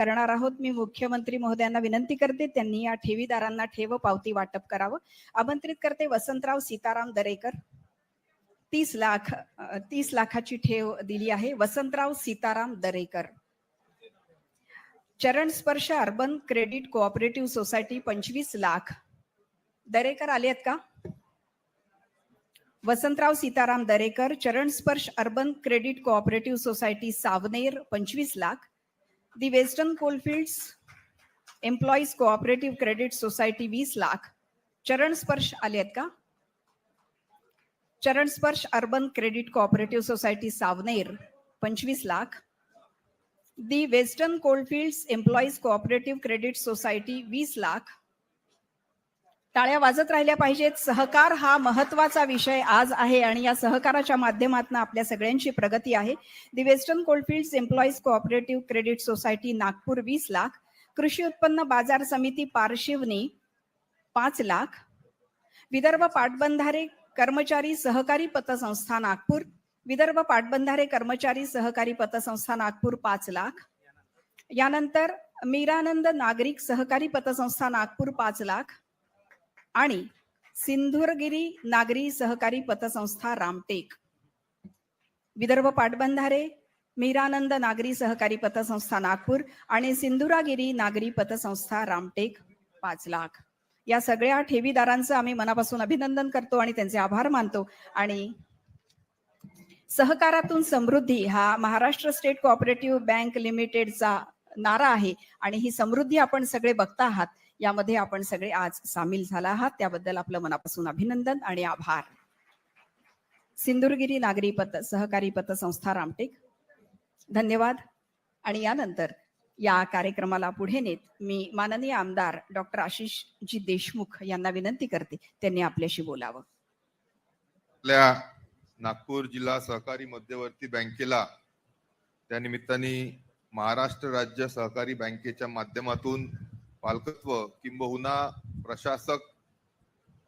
करणार आहोत. मी मुख्यमंत्री महोदयांना विनंती करते त्यांनी या ठेवीदारांना ठेव पावती वाटप करावं. आमंत्रित करते वसंतराव सीताराम दरेकर. तीस लाख तीस लाखाची ठेव दिली आहे. Vasantrao Sitaram Darekar. Charan Sparsh urban credit cooperative society पंचवीस लाख. दरेकर आले आहेत का? Vasantrao Sitaram Darekar Charan Sparsh urban credit cooperative society Saoner पंचवीस lakh. The western Coalfields employees cooperative credit society वीस लाख. चरण स्पर्श आले आहेत का? Charan Sparsh urban credit cooperative society Saoner पंचवीस lakh. The western coalfields employees cooperative credit society वीस लाख. टाळ्या वाजत राहिल्या पाहिजेत. सहकार हा महत्त्वाचा विषय आज आहे आणि या सहकाराच्या माध्यमातून आपल्या सगळ्यांची प्रगती आहे. The western coalfields employees cooperative credit society Nagpur वीस लाख. कृषी उत्पन्न बाजार समिती पारशिवनी पाच लाख. विदर्भ पाटबंधारे कर्मचारी सहकारी पतसंस्था नागपूर. विदर्भ पाटबंधारे कर्मचारी सहकारी पतसंस्था नागपूर पाच लाख. यानंतर मीरानंद नागरिक सहकारी पतसंस्था नागपूर पाच लाख. आणि सिंधुरगिरी नागरी सहकारी पतसंस्था रामटेक. विदर्भ पाटबंधारे मीरानंद नागरी सहकारी पतसंस्था नागपूर आणि सिंधुरागिरी नागरी पतसंस्था रामटेक पाच लाख. या सगळ्या ठेवीदारांचं आम्ही मनापासून अभिनंदन करतो आणि त्यांचे आभार मानतो. आणि सहकारातून समृद्धी हा महाराष्ट्र स्टेट कोऑपरेटिव्ह बँक लिमिटेडचा नारा आहे आणि ही समृद्धी आपण सगळे बघता आहात. यामध्ये आपण सगळे आज सामील झाला आहात. त्याबद्दल आपलं मनापासून अभिनंदन आणि आभार. सिंधुदुर्गिरी नागरी पत सहकारी पतसंस्था रामटेक. धन्यवाद. आणि यानंतर या कार्यक्रमाला पुढे नेत मी माननीय आमदार डॉक्टर आशिषजी देशमुख यांना विनंती करते त्यांनी आपल्याशी बोलावं. आपल्या नागपूर जिल्हा सहकारी मध्यवर्ती बँकेला त्या निमित्ताने महाराष्ट्र राज्य सहकारी बँकेच्या माध्यमातून पालकत्व किंबहुना प्रशासक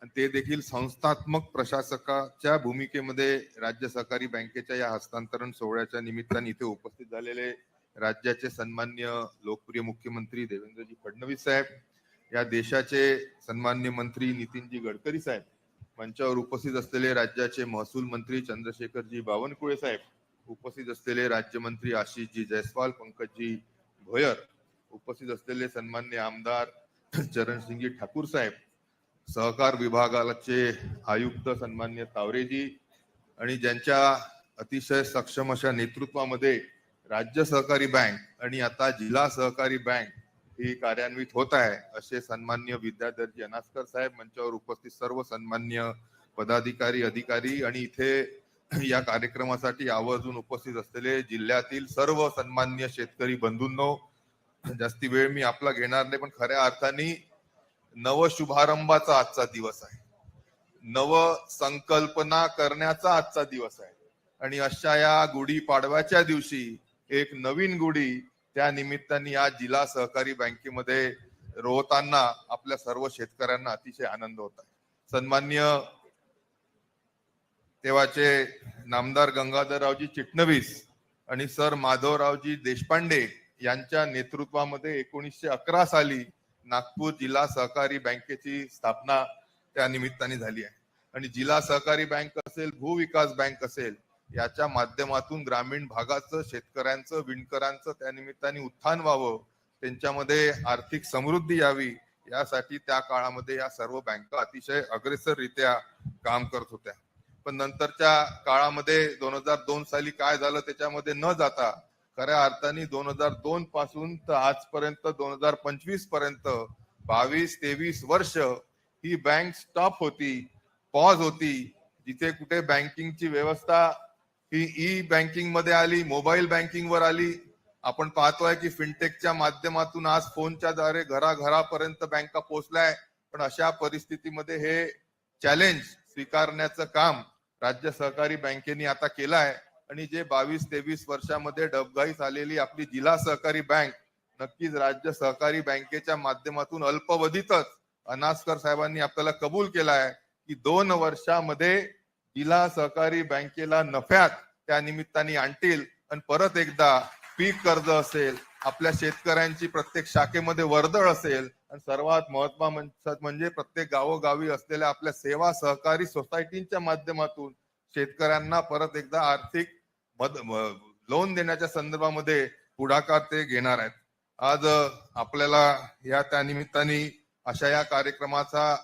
ते देखील संस्थात्मक प्रशासकाच्या भूमिकेमध्ये राज्य सहकारी बँकेच्या या हस्तांतरण सोहळ्याच्या निमित्ताने इथे उपस्थित झालेले राज्याचे सन्मान्य लोकप्रिय मुख्यमंत्री देवेंद्रजी फडणवीस साहेब या देशाचे सन्मान्य मंत्री नितीनजी गडकरी साहेब मंचावर उपस्थित असलेले राज्याचे महसूल मंत्री चंद्रशेखरजी बावनकुळे साहेब उपस्थित असलेले राज्यमंत्री आशिषजी जयस्वाल पंकजजी भोयर उपस्थित असलेले सन्मान्य आमदार चरणसिंगजी ठाकूर साहेब सहकार विभागाचे आयुक्त सन्मान्य तावरेजी आणि ज्यांच्या अतिशय सक्षम अशा नेतृत्वामध्ये राज्य सहकारी बँक आणि आता जिल्हा सहकारी बँक ही कार्यान्वित होत आहे असे सन्मान्य विद्याधरजी अनास्कर साहेब मंचावर उपस्थित सर्व सन्मान्य पदाधिकारी अधिकारी आणि इथे या कार्यक्रमासाठी आवर्जून उपस्थित असलेले जिल्ह्यातील सर्व सन्मान्य शेतकरी बंधूंनो जास्ती वेळ मी आपला घेणार नाही पण खऱ्या अर्थाने नव शुभारंभाचा आजचा दिवस आहे. नव संकल्पना करण्याचा आजचा दिवस आहे. आणि अशा या गुढी पाडव्याच्या दिवशी एक नवीन गुढी त्या निमित्ताने या जिल्हा सहकारी बँकेमध्ये रोहताना आपल्या सर्व शेतकऱ्यांना अतिशय आनंद होत आहे. सन्मान्य तेव्हाचे नामदार गंगाधररावजी चिटणवीस आणि सर माधवरावजी देशपांडे यांच्या नेतृत्वामध्ये एकोणीसशे अकरा साली नागपूर जिल्हा सहकारी बँकेची स्थापना त्या निमित्ताने झाली आहे. आणि जिल्हा सहकारी बँक असेल भूविकास बँक असेल याच्या माध्यमातून ग्रामीण भागाचं शेतकऱ्यांचं विणकरांचं त्या निमित्ताने उत्थान व्हावं त्यांच्यामध्ये आर्थिक समृद्धी यावी यासाठी त्या काळामध्ये या सर्व बँका अतिशय अग्रेसररित्या काम करत होत्या. पण नंतरच्या काळामध्ये दोन हजार दोन साली काय झालं त्याच्यामध्ये न जाता खऱ्या अर्थाने दोन हजार दोन पासून तर आजपर्यंत दोन हजार पंचवीसपर्यंत बावीस तेवीस वर्ष ही बँक स्टॉप होती पॉज होती. जिथे कुठे बँकिंगची व्यवस्था ही ई बँकिंगमध्ये आली मोबाईल बँकिंग वर आली. आपण पाहतोय की फिनटेकच्या माध्यमातून आज फोनच्या द्वारे घराघरापर्यंत बँका पोहोचलाय पण अशा परिस्थितीमध्ये हे चॅलेंज स्वीकारण्याचं काम राज्य सहकारी बँकेने आता केलं आहे आणि जे बावीस तेवीस वर्षामध्ये डबघाईस आलेली आपली जिल्हा सहकारी बँक नक्कीच राज्य सहकारी बँकेच्या माध्यमातून अल्पवधीतच अनास्कर साहेबांनी आपल्याला कबूल केला आहे की दोन वर्षामध्ये जिल्हा सहकारी बँकेला नफ्यात त्या निमित्ताने आणतील आणि परत एकदा पीक कर्ज असेल आपल्या शेतकऱ्यांची प्रत्येक शाखेमध्ये वर्दळ असेल आणि सर्वात महत्वा म्हणजे प्रत्येक गावोगावी असलेल्या आपल्या सेवा सहकारी सोसायटींच्या माध्यमातून शेतकऱ्यांना परत एकदा आर्थिक लोन देण्याच्या संदर्भामध्ये पुढाकार ते घेणार आहेत. आज आपल्याला या त्या निमित्ताने अशा या कार्यक्रमाचा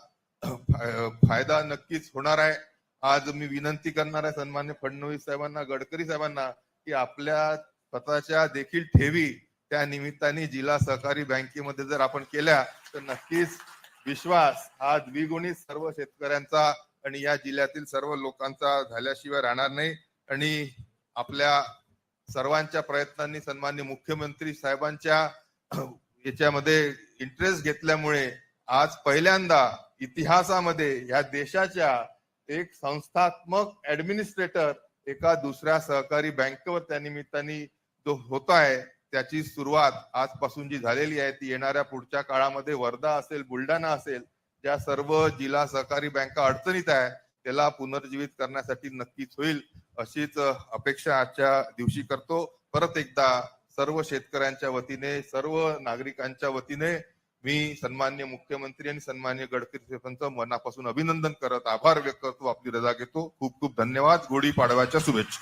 फायदा नक्कीच होणार आहे. आज मी विनंती करणार आहे सन्मान्य फडणवीस साहेबांना गडकरी साहेबांना की आपल्या स्वतःच्या देखील ठेवी. त्या निमित्ताने जिल्हा सहकारी बँकेमध्ये जर आपण केल्या तर नक्कीच विश्वास हा द्विगुणित सर्व शेतकऱ्यांचा आणि या जिल्ह्यातील सर्व लोकांचा झाल्याशिवाय राहणार नाही. आणि आपल्या सर्वांच्या प्रयत्नांनी सन्मान्य मुख्यमंत्री साहेबांच्या याच्यामध्ये इंटरेस्ट घेतल्यामुळे आज पहिल्यांदा इतिहासामध्ये या देशाच्या एक संस्थात्मक ऍडमिनिस्ट्रेटर एका दुसऱ्या सहकारी बँकेवर त्या निमित्ताने जो होत आहे त्याची सुरुवात आजपासून जी झालेली आहे. ती येणाऱ्या पुढच्या काळामध्ये वर्धा असेल बुलढाणा असेल ज्या सर्व जिल्हा सहकारी बँका अडचणीत आहे त्याला पुनर्जीवित करण्यासाठी नक्कीच होईल. अशीच अपेक्षा आजच्या दिवशी करतो. परत एकदा सर्व शेतकऱ्यांच्या वतीने सर्व नागरिकांच्या वतीने मी सन्मान्य मुख्यमंत्री आणि सन्मान्य गडकरी साहेबांचं मनापासून अभिनंदन करत आभार व्यक्त करतो आपली रजा घेतो. खूप खूप धन्यवाद. गुढी पाडव्याच्या शुभेच्छा.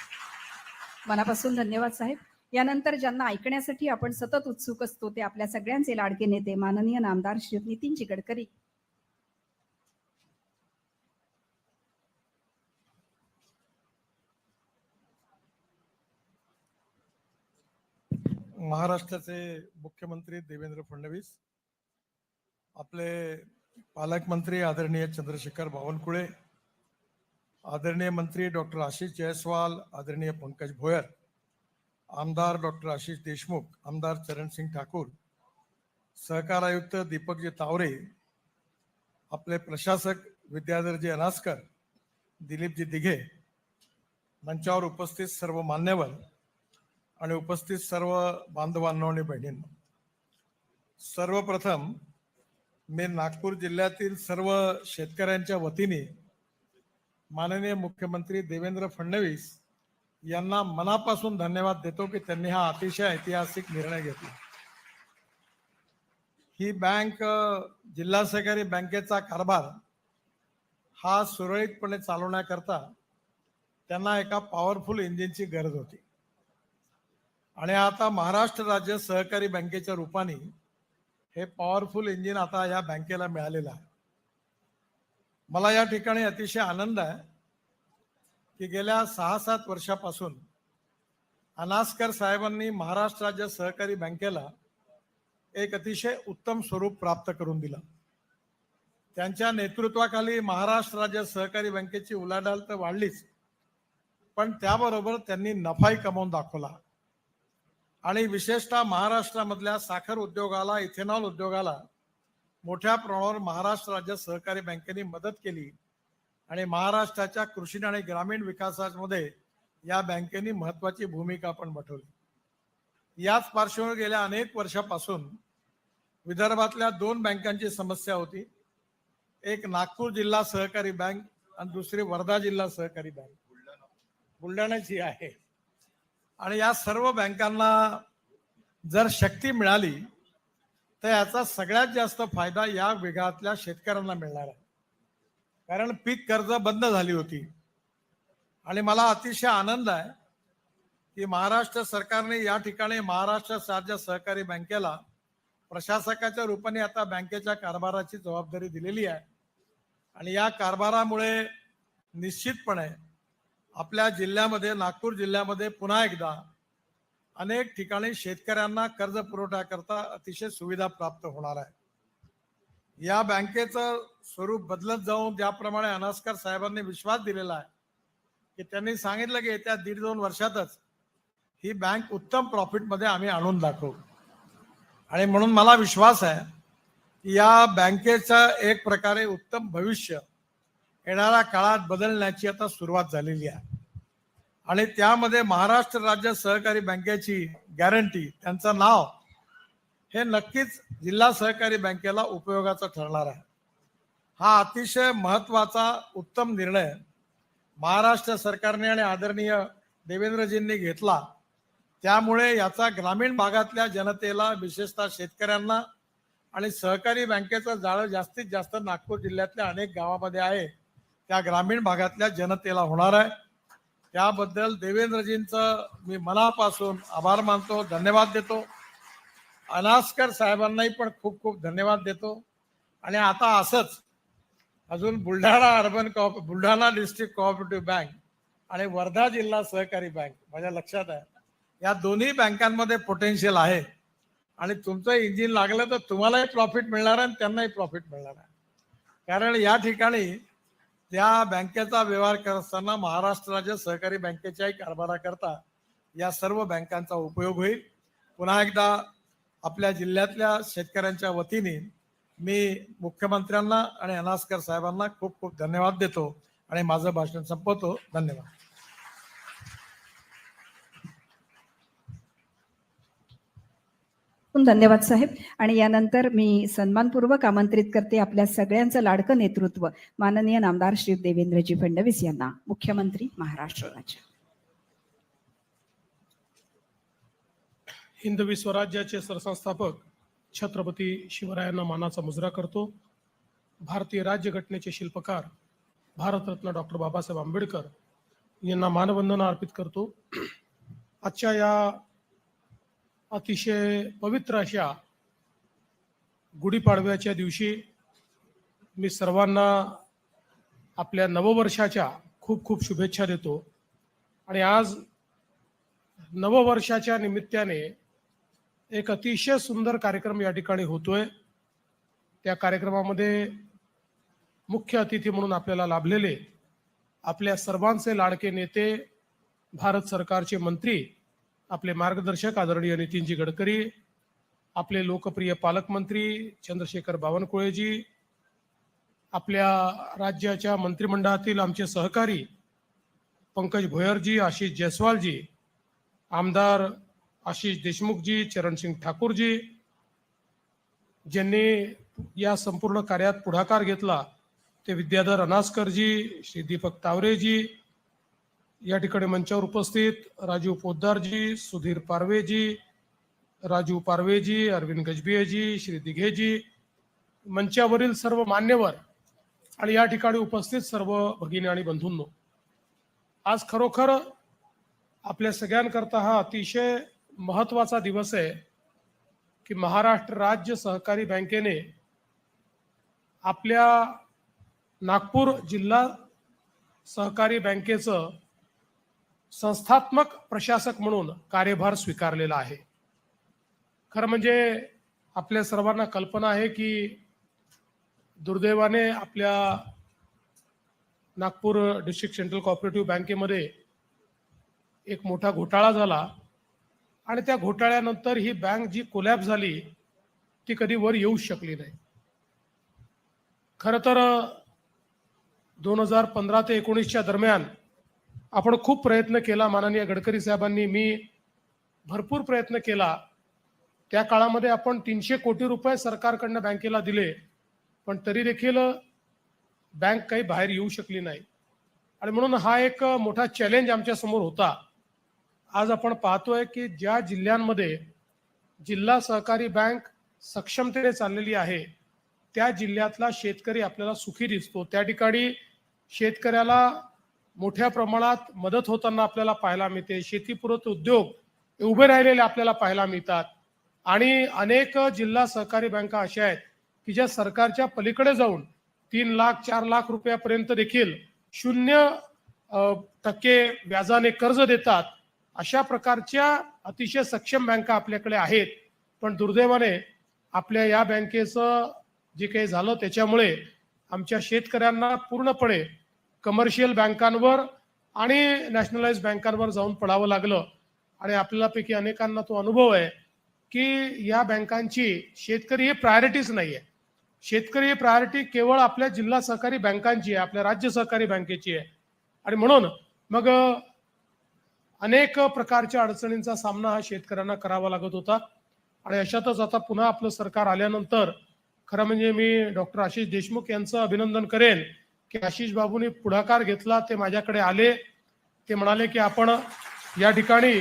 मनापासून धन्यवाद साहेब. यानंतर ज्यांना ऐकण्यासाठी आपण सतत उत्सुक असतो ते आपल्या सगळ्यांचे लाडके नेते माननीय नामदार श्री नितीनजी गडकरी. महाराष्ट्राचे मुख्यमंत्री देवेंद्र फडणवीस आपले पालकमंत्री आदरणीय चंद्रशेखर बावनकुळे आदरणीय मंत्री डॉक्टर आशिष जयस्वाल आदरणीय पंकज भोयर आमदार डॉक्टर आशिष देशमुख आमदार चरणसिंग ठाकूर सहकार आयुक्त दीपकजी तावरे आपले प्रशासक विद्याधरजी अनास्कर दिलीपजी दिघे मंचावर उपस्थित सर्व मान्यवर आणि उपस्थित सर्व बांधवांनो आणि बहिणींनो सर्वप्रथम मी नागपूर जिल्ह्यातील सर्व शेतकऱ्यांच्या वतीने माननीय मुख्यमंत्री देवेंद्र फडणवीस यांना मनापासून धन्यवाद देतो की त्यांनी हा अतिशय ऐतिहासिक निर्णय घेतला. ही बँक जिल्हा सहकारी बँकेचा कारभार हा सुरळीतपणे चालवण्याकरता त्यांना एका पॉवरफुल इंजिनची गरज होती. आणि आता महाराष्ट्र राज्य सहकारी बँकेच्या रूपाने हे पॉवरफुल इंजिन आता या बँकेला मिळालेलं आहे. मला या ठिकाणी अतिशय आनंद आहे की गेल्या सहा सात वर्षापासून अनास्कर साहेबांनी महाराष्ट्र राज्य सहकारी बँकेला एक अतिशय उत्तम स्वरूप प्राप्त करून दिलं. त्यांच्या नेतृत्वाखाली महाराष्ट्र राज्य सहकारी बँकेची उलाढाल तर वाढलीच पण त्याबरोबर त्यांनी नफाही कमवून दाखवला. आणि विशेषतः महाराष्ट्रामधल्या साखर उद्योगाला इथेनॉल उद्योगाला मोठ्या प्रमाणावर महाराष्ट्र राज्य सहकारी बँकेने मदत केली. आणि महाराष्ट्राच्या कृषी आणि ग्रामीण विकासामध्ये या बँकेने महत्वाची भूमिका पण वठवली याच पार्श्वभूमीवर गेल्या अनेक वर्षापासून विदर्भातल्या दोन बँकांची समस्या होती. एक नागपूर जिल्हा सहकारी बँक आणि दुसरी वर्धा जिल्हा सहकारी बँक. बुलढाण्याची आहे. आणि या सर्व बँकांना जर शक्ती मिळाली तर याचा सगळ्यात जास्त फायदा या विभागातल्या शेतकऱ्यांना मिळणार आहे. कारण पीक कर्ज बंद झाली होती. आणि मला अतिशय आनंद आहे की महाराष्ट्र सरकारने या ठिकाणी महाराष्ट्र राज्य सहकारी बँकेला प्रशासकाच्या रूपाने आता बँकेच्या कारभाराची जबाबदारी दिलेली आहे. आणि या कारभारामुळे निश्चितपणे आपल्या जिल्ह्यामध्ये नागपूर जिल्ह्यामध्ये पुन्हा एकदा अनेक ठिकाणी शेतकऱ्यांना कर्ज पुरवठा करता अतिशय सुविधा प्राप्त होणार आहे. या बँकेचं स्वरूप बदलत जाऊन ज्याप्रमाणे अनास्कर साहेबांनी विश्वास दिलेला आहे की त्यांनी सांगितलं की येत्या दीड दोन वर्षातच ही बँक उत्तम प्रॉफिटमध्ये आम्ही आणून दाखवू. आणि म्हणून मला विश्वास आहे की या बँकेचं एक प्रकारे उत्तम भविष्य येणाऱ्या काळात बदलण्याची आता सुरुवात झालेली आहे. आणि त्यामध्ये महाराष्ट्र राज्य सहकारी बँकेची गॅरंटी त्यांचं नाव हे नक्कीच जिल्हा सहकारी बँकेला उपयोगाचं ठरणार आहे. हा अतिशय महत्त्वाचा उत्तम निर्णय महाराष्ट्र सरकारने आणि आदरणीय देवेंद्रजींनी घेतला. त्यामुळे याचा ग्रामीण भागातल्या जनतेला विशेषतः शेतकऱ्यांना आणि सहकारी बँकेचं जाळं जास्तीत जास्त नागपूर जिल्ह्यातल्या अनेक गावामध्ये आहे. त्या ग्रामीण भागातल्या जनतेला होणार आहे. त्याबद्दल देवेंद्रजींचं मी मनापासून आभार मानतो धन्यवाद देतो. अनास्कर साहेबांनाही पण खूप खूप धन्यवाद देतो. आणि आता असंच अजून Buldhana urban coop Buldhana district cooperative bank आणि वर्धा जिल्हा सहकारी बँक माझ्या लक्षात आहे. या दोन्ही बँकांमध्ये पोटेन्शियल आहे. आणि तुमचं इंजिन लागलं तर तुम्हालाही प्रॉफिट मिळणार आहे आणि त्यांनाही प्रॉफिट मिळणार आहे. कारण या ठिकाणी त्या बँकेचा व्यवहार करत असताना महाराष्ट्र राज्य सहकारी बँकेच्याही कारभाराकरता या सर्व बँकांचा उपयोग होईल. पुन्हा एकदा आपल्या जिल्ह्यातल्या शेतकऱ्यांच्या वतीने मी मुख्यमंत्र्यांना आणि अनास्कर साहेबांना खूप खूप धन्यवाद देतो आणि माझं भाषण संपवतो. धन्यवाद. धन्यवाद साहेब. आणि यानंतर मी सन्मानपूर्वक आमंत्रित करते आपल्या सगळ्यांचं लाडकं नेतृत्व माननीय नामदार श्री देवेंद्रजी फडणवीस यांना मुख्यमंत्री महाराष्ट्र राज्य. हिंदवी स्वराज्याचे सरसंस्थापक छत्रपती शिवरायांना मानाचा मुजरा करतो. भारतीय राज्यघटनेचे शिल्पकार भारतरत्न डॉक्टर बाबासाहेब आंबेडकर यांना मानवंदना अर्पित करतो. आजच्या या अतिशय पवित्र अशा गुढीपाडव्याच्या दिवशी मी सर्वांना आपल्या नववर्षाच्या खूप खूप शुभेच्छा देतो. आणि आज नववर्षाच्या निमित्ताने एक अतिशय सुंदर कार्यक्रम या ठिकाणी होतोय. त्या कार्यक्रमामध्ये मुख्य अतिथी म्हणून आपल्याला लाभलेले आपल्या सर्वांचे लाडके नेते भारत सरकारचे मंत्री आपले मार्गदर्शक आदरणीय नितीनजी गडकरी आपले लोकप्रिय पालकमंत्री चंद्रशेखर बावनकुळेजी आपल्या राज्याच्या मंत्रिमंडळातील आमचे सहकारी पंकज भोयरजी आशिष जयस्वालजी आमदार आशिष देशमुखजी चरणसिंग ठाकूरजी ज्यांनी या संपूर्ण कार्यात पुढाकार घेतला ते विद्याधर अनासकरजी श्री दीपक तावरेजी या ठिकाणी मंचावर उपस्थित राजीव पोद्दारजी सुधीर पारवेजी राजू पारवेजी अरविंद गजबियेजी श्री दिघेजी मंचावरील सर्व मान्यवर आणि या ठिकाणी उपस्थित सर्व भगिनी आणि बंधूंनो आज खरोखर आपल्या सगळ्यांकरता हा अतिशय महत्त्वाचा दिवस आहे की महाराष्ट्र राज्य सहकारी बँकेने आपल्या नागपूर जिल्हा सहकारी बँकेचं संस्थात्मक प्रशासक म्हणून कार्यभार स्वीकारलेला आहे. खरं म्हणजे आपल्या सर्वांना कल्पना आहे की दुर्दैवाने आपल्या नागपूर डिस्ट्रिक्ट सेंट्रल कॉपरेटिव्ह बँकेमध्ये एक मोठा घोटाळा झाला आणि त्या घोटाळ्यानंतर ही बँक जी कोलॅप झाली ती कधी वर येऊ शकली नाही. खरं तर दोन हजार पंधरा ते एकोणीसच्या दरम्यान आपण खूप प्रयत्न केला माननीय गडकरी साहेबांनी. मी भरपूर प्रयत्न केला. त्या काळामध्ये आपण तीनशे कोटी रुपये सरकारकडनं बँकेला दिले. पण तरी देखील बँक काही बाहेर येऊ शकली नाही. आणि म्हणून हा एक मोठा चॅलेंज आमच्यासमोर होता. आज आपण पाहतोय की ज्या जिल्ह्यांमध्ये जिल्हा सहकारी बँक सक्षमतेने चाललेली आहे त्या जिल्ह्यातला शेतकरी आपल्याला सुखी दिसतो. त्या ठिकाणी शेतकऱ्याला मोठ्या प्रमाणात मदत होताना आपल्याला पाहायला मिळते. शेतीपूरक उद्योग उभे राहिलेले आपल्याला पाहायला मिळतात. आणि अनेक जिल्हा सहकारी बँका अशा आहेत की ज्या सरकारच्या पलीकडे जाऊन तीन लाख चार लाख रुपयापर्यंत देखील शून्य टक्के व्याजाने कर्ज देतात. अशा प्रकारच्या अतिशय सक्षम बँका आपल्याकडे आहेत. पण दुर्दैवाने आपल्या या बँकेचं जे काही झालं त्याच्यामुळे आमच्या शेतकऱ्यांना पूर्णपणे कमर्शियल बँकांवर आणि नॅशनलाइज बँकांवर जाऊन पडावं लागलं. आणि आपल्यापैकी अनेकांना तो अनुभव आहे की या बँकांची शेतकरी हे प्रायोरिटीच नाही आहे शेतकरी ही प्रायोरिटी केवळ आपल्या जिल्हा सहकारी बँकांची आहे आपल्या राज्य सहकारी बँकेची आहे. आणि म्हणून मग अनेक प्रकारच्या अडचणींचा सामना हा शेतकऱ्यांना करावा लागत होता. आणि अशातच आता पुन्हा आपलं सरकार आल्यानंतर खरं म्हणजे मी डॉक्टर आशिष देशमुख यांचं अभिनंदन करेन. की आशिष बाबूंनी पुढाकार घेतला ते माझ्याकडे आले. ते म्हणाले की आपण या ठिकाणी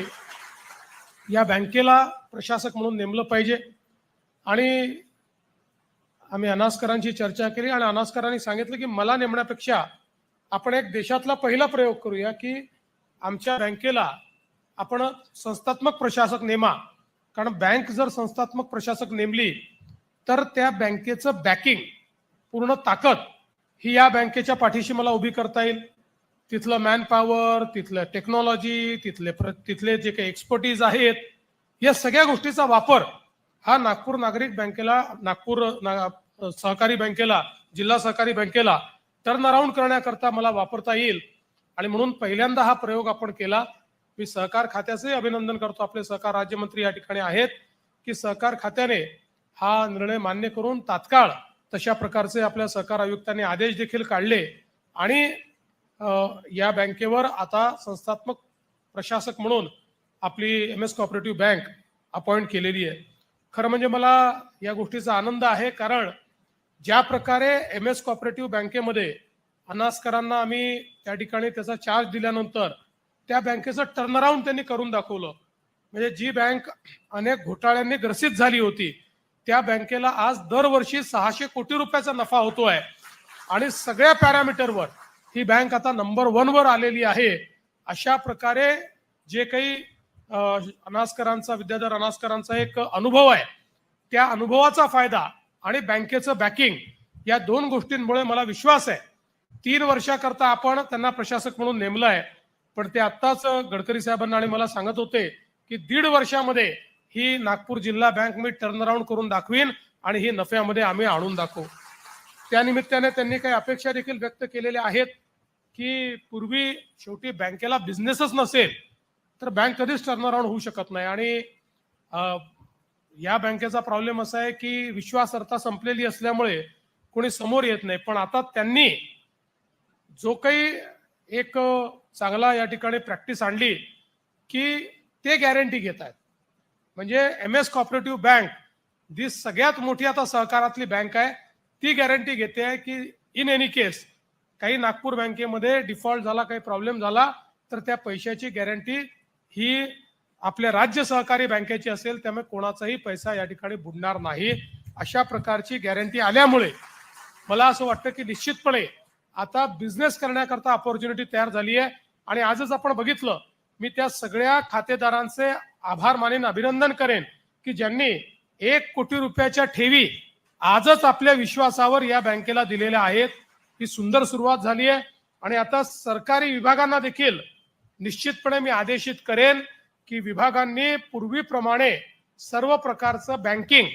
या बँकेला प्रशासक म्हणून नेमलं पाहिजे. आणि आम्ही अनास्करांची चर्चा केली आणि अनास्करांनी सांगितलं की मला नेमण्यापेक्षा आपण एक देशातला पहिला प्रयोग करूया की आमच्या बँकेला आपण संस्थात्मक प्रशासक नेमा. कारण बँक जर संस्थात्मक प्रशासक नेमली तर त्या बँकेचं बॅकिंग पूर्ण ताकद ही या बँकेच्या पाठीशी मला उभी करता येईल. तिथलं मॅनपॉवर तिथलं टेक्नॉलॉजी तिथले तिथले जे काही एक्सपर्टीज आहेत या सगळ्या गोष्टीचा वापर हा नागपूर नागरिक बँकेला नागपूर ना, सहकारी बँकेला जिल्हा सहकारी बँकेला टर्न अराऊंड करण्याकरता मला वापरता येईल. आणि म्हणून पहिल्यांदा हा प्रयोग आपण केला. मी सहकार खात्याचे अभिनंदन करतो. आपले सहकार राज्यमंत्री या ठिकाणी आहेत की सहकार खात्याने हा निर्णय मान्य करून तात्काळ तशा प्रकारचे आपल्या सहकार आयुक्तांनी आदेश देखील काढले. आणि या बँकेवर आता संस्थात्मक प्रशासक म्हणून आपली M S cooperative bank appoint केलेली आहे. खरं म्हणजे मला या गोष्टीचा आनंद आहे कारण ज्या प्रकारे एम एस कॉपरेटिव्ह बँकेमध्ये अनास्करांना आम्ही त्या ठिकाणी त्याचा चार्ज दिल्यानंतर त्या बँकेचं टर्नअराऊंड त्यांनी करून दाखवलं. म्हणजे जी बँक अनेक घोटाळ्यांनी ग्रसित झाली होती त्या बँकेला आज दरवर्षी सहाशे कोटी रुपयाचा नफा होतोय. आणि सगळ्या पॅरामीटरवर ही बँक आता नंबर वन वर आलेली आहे. अशा प्रकारे जे काही अनास्करांचा विद्याधर अनास्करांचा एक अनुभव आहे. त्या अनुभवाचा फायदा आणि बँकेचं बॅकिंग या दोन गोष्टींमुळे मला विश्वास आहे. तीन वर्षाकरता आपण त्यांना प्रशासक म्हणून नेमलं आहे. पण ते आत्ताच गडकरी साहेबांना आणि मला सांगत होते की दीड वर्षामध्ये ही नागपूर जिल्हा बँक मी टर्नराऊंड करून दाखवीन आणि ही नफ्यामध्ये आम्ही आणून दाखवू. त्यानिमित्ताने त्यांनी काही अपेक्षा देखील व्यक्त केलेल्या आहेत की पूर्वी शेवटी बँकेला बिझनेसच नसेल तर बँक कधीच टर्नराऊंड होऊ शकत नाही. आणि या बँकेचा प्रॉब्लेम असा आहे की विश्वासार्हता संपलेली असल्यामुळे कोणी समोर येत नाही. पण आता त्यांनी जो काही एक चांगला या ठिकाणी प्रॅक्टिस आणली की ते गॅरंटी घेत आहेत. म्हणजे एम एस कॉपरेटिव्ह बँक जी सगळ्यात मोठी आता सहकारातली बँक आहे ती गॅरंटी घेते आहे की इन एनी केस काही नागपूर बँकेमध्ये डिफॉल्ट झाला काही प्रॉब्लेम झाला तर त्या पैशाची गॅरंटी ही आपल्या राज्य सहकारी बँकेची असेल त्यामुळे कोणाचाही पैसा या ठिकाणी बुडणार नाही. अशा प्रकारची गॅरंटी आल्यामुळे मला असं वाटतं की निश्चितपणे आता बिझनेस करण्याकरता ऑपॉर्च्युनिटी तयार झाली आहे. आणि आजच आपण बघितलं मी त्या सगळ्या खातेदारांचे आभार मानेन अभिनंदन करेन की ज्यांनी एक कोटी रुपयाच्या ठेवी आजच आपल्या विश्वासावर या बँकेला दिलेल्या आहेत. ही सुंदर सुरुवात झाली आहे आणि आता सरकारी विभागांना देखील निश्चितपणे मी आदेशित करेन की विभागांनी पूर्वीप्रमाणे सर्व प्रकारचं बँकिंग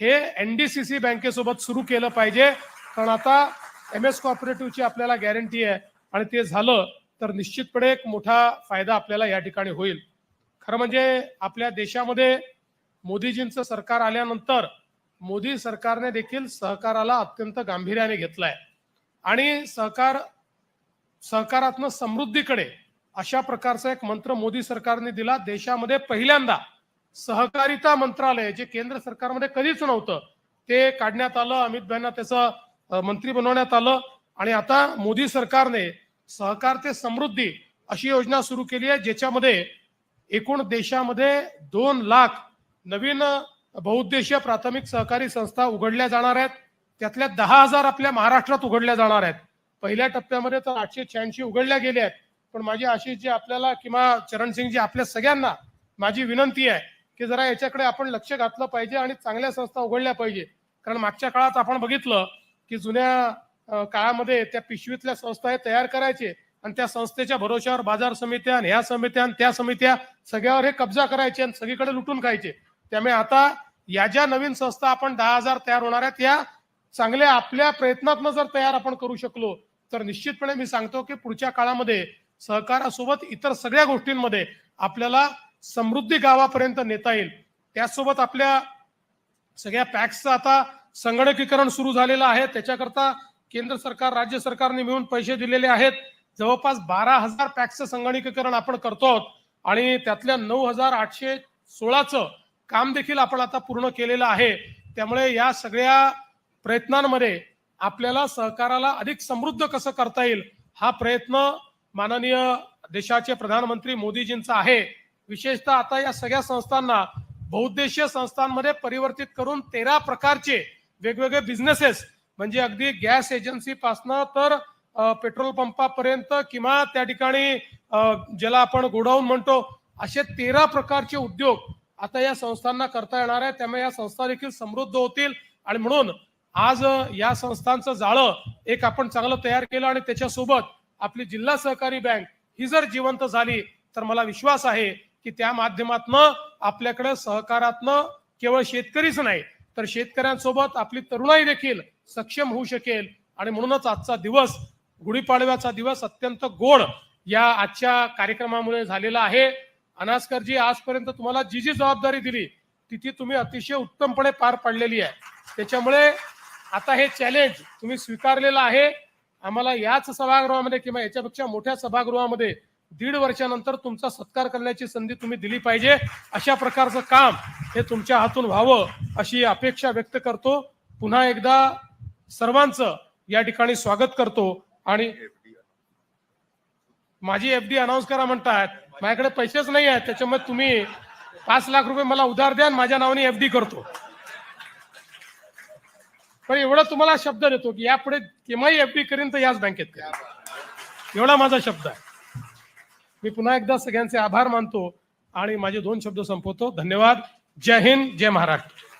हे एनडीसीसी बँकेसोबत सुरू केलं पाहिजे. कारण आता एम एस कॉपरेटिव्हची आपल्याला गॅरंटी आहे आणि ते झालं तर निश्चितपणे एक मोठा फायदा आपल्याला या ठिकाणी होईल. खरं म्हणजे आपल्या देशामध्ये मोदीजींचं सरकार आल्यानंतर मोदी सरकारने देखील सहकाराला अत्यंत गांभीर्याने घेतलाय. आणि सहकार सहकारातनं समृद्धीकडे अशा प्रकारचा एक मंत्र मोदी सरकारने दिला. देशामध्ये पहिल्यांदा सहकारिता मंत्रालय जे केंद्र सरकारमध्ये कधीच नव्हतं ते काढण्यात आलं. अमित भाईंना त्याचं मंत्री बनवण्यात आलं. आणि आता मोदी सरकारने सहकार ते समृद्धी अशी योजना सुरू केली आहे ज्याच्यामध्ये एकूण देशामध्ये दोन लाख नवीन बहुउद्देशीय प्राथमिक सहकारी संस्था उघडल्या जाणार आहेत. त्यातल्या दहा हजार आपल्या महाराष्ट्रात उघडल्या जाणार आहेत. पहिल्या टप्प्यामध्ये तर आठशे शहाऐंशी उघडल्या गेल्या आहेत. पण माझी आशिष जी आपल्याला किंवा चरणसिंगजी आपल्या सगळ्यांना माझी विनंती आहे की जरा याच्याकडे आपण लक्ष घातलं पाहिजे आणि चांगल्या संस्था उघडल्या पाहिजे. कारण मागच्या काळात आपण बघितलं की जुन्या काळामध्ये त्या पिशवीतल्या संस्था हे तयार करायचे आणि त्या संस्थेच्या भरोश्यावर बाजार समित्या आणि ह्या समित्या आणि त्या समित्या सगळ्यावर हे कब्जा करायचे आणि सगळीकडे लुटून खायचे. त्यामुळे आता या ज्या नवीन संस्था आपण दहा हजार तयार होणार आहेत या चांगल्या आपल्या प्रयत्नातनं जर तयार आपण करू शकलो तर निश्चितपणे मी सांगतो की पुढच्या काळामध्ये सहकारासोबत इतर सगळ्या गोष्टींमध्ये आपल्याला समृद्धी गावापर्यंत नेता येईल. त्याचसोबत आपल्या सगळ्या पॅक्सचं आता संगणकीकरण सुरू झालेलं आहे. त्याच्याकरता केंद्र सरकार राज्य सरकारने मिळून पैसे दिलेले आहेत. जवळपास बारा हजार पॅक्सचं संगणकीकरण आपण करतो आहोत. आणि त्यातल्या नऊ हजार आठशे सोळाचं काम देखील आपण आता पूर्ण केलेलं आहे. त्यामुळे या सगळ्या प्रयत्नांमध्ये आपल्याला सहकाराला अधिक समृद्ध कसं करता येईल हा प्रयत्न माननीय देशाचे प्रधानमंत्री मोदीजींचा आहे. विशेषतः आता या सगळ्या संस्थांना बहुउद्देशीय संस्थांमध्ये परिवर्तित करून तेरा प्रकारचे वेगवेगळे बिझनेसेस म्हणजे अगदी गॅस एजन्सीपासनं तर पेट्रोल पंपापर्यंत किंवा त्या ठिकाणी ज्याला आपण गोडाऊन म्हणतो असे तेरा प्रकारचे उद्योग आता या संस्थांना करता येणार आहे. त्यामुळे या संस्था देखील समृद्ध होतील. आणि म्हणून आज या संस्थांचं जाळं एक आपण चांगलं तयार केलं आणि त्याच्यासोबत आपली जिल्हा सहकारी बँक ही जर जिवंत झाली तर मला विश्वास आहे की त्या माध्यमातनं आपल्याकडे सहकारातनं केवळ शेतकरीच नाही तर शेतकऱ्यांसोबत आपली तरुणाई देखील सक्षम होऊ शकेल. आणि म्हणूनच आजचा दिवस गुढीपाडव्याचा दिवस अत्यंत गोड या आजच्या कार्यक्रमामुळे झालेला आहे. अनास्करजी आजपर्यंत तुम्हाला जी जी जबाबदारी दिली ती तुम्ही अतिशय उत्तमपणे पार पाडलेली आहे. त्याच्यामुळे आता हे चॅलेंज तुम्ही स्वीकारलेलं आहे. आम्हाला याच सभागृहामध्ये किंवा याच्यापेक्षा मोठ्या सभागृहामध्ये दीड वर्षानंतर तुमचा सत्कार करण्याची संधी तुम्ही दिली पाहिजे. अशा प्रकारचं काम हे तुमच्या हातून व्हावं अशी अपेक्षा व्यक्त करतो. पुन्हा एकदा सर्वांचं या ठिकाणी स्वागत करतो आणि माझी एफ डी अनाऊन्स करा म्हणतात माझ्याकडे पैसेच नाही आहेत त्याच्यामुळे तुम्ही पाच लाख रुपये मला उधार द्या माझ्या नावाने एफ डी करतो. पण एवढा तुम्हाला शब्द देतो की यापुढे केव्हाही एफ डी करीन तर याच बँकेत करेन. एवढा माझा शब्द आहे. मी पुन्हा एकदा सगळ्यांचे आभार मानतो आणि माझे दोन शब्द संपवतो. धन्यवाद. जय हिंद जय महाराष्ट्र.